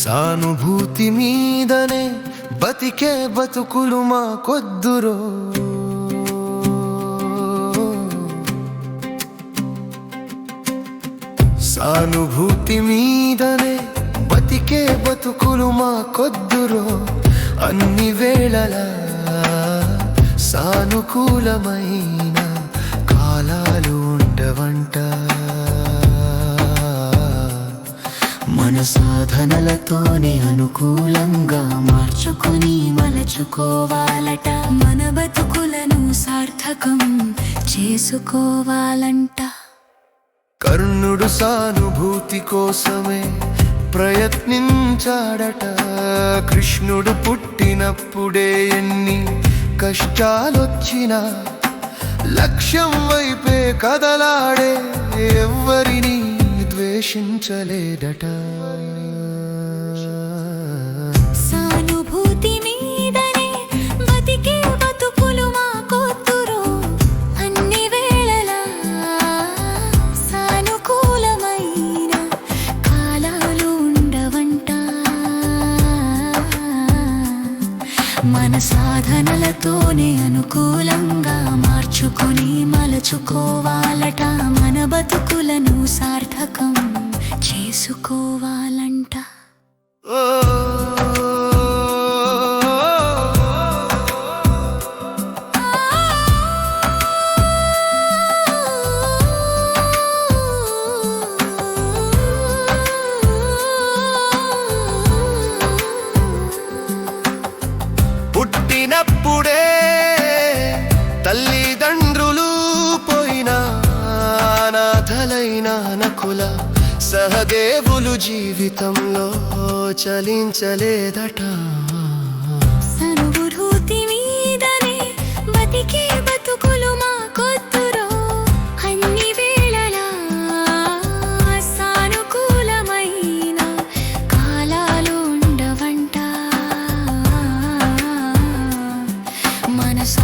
సానుభూతి మీదనే బతికే బతుకులు మా కొద్దురో సానుభూతి మీదనే బతికే బతుకులు మా కొద్దురో అన్ని వేళలా సానుకూలమైన కాలాలు ఉండవంట. మన సాధనలతోనే అనుకూలంగా మార్చుకొని మలచుకోవాలట. మన బతుకులను సార్థకం చేసుకోవాలంట. కర్ణుడు సానుభూతి కోసమే ప్రయత్నించాడట. కృష్ణుడు పుట్టినప్పుడే ఎన్ని కష్టాలొచ్చినా లక్ష్యం వైపే కదలాడే ఎవ్వరిని ద్వేషించలేడట సాధనలతోనే అనుకూలంగా మార్చుకొని మలచుకోవాలట. మన బతుకులను సార్థకం చేసుకోవాలంట. ఇప్పుడే తల్లిదండ్రులు పోయిన అనాథలైన నకుల సహదేవులు జీవితంలో చలించలేదట.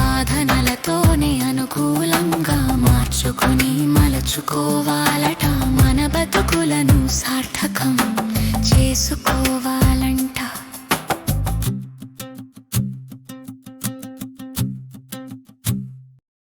సాధనలతోనే అనుకూలంగా మార్చుకొని మలచుకోవాలట.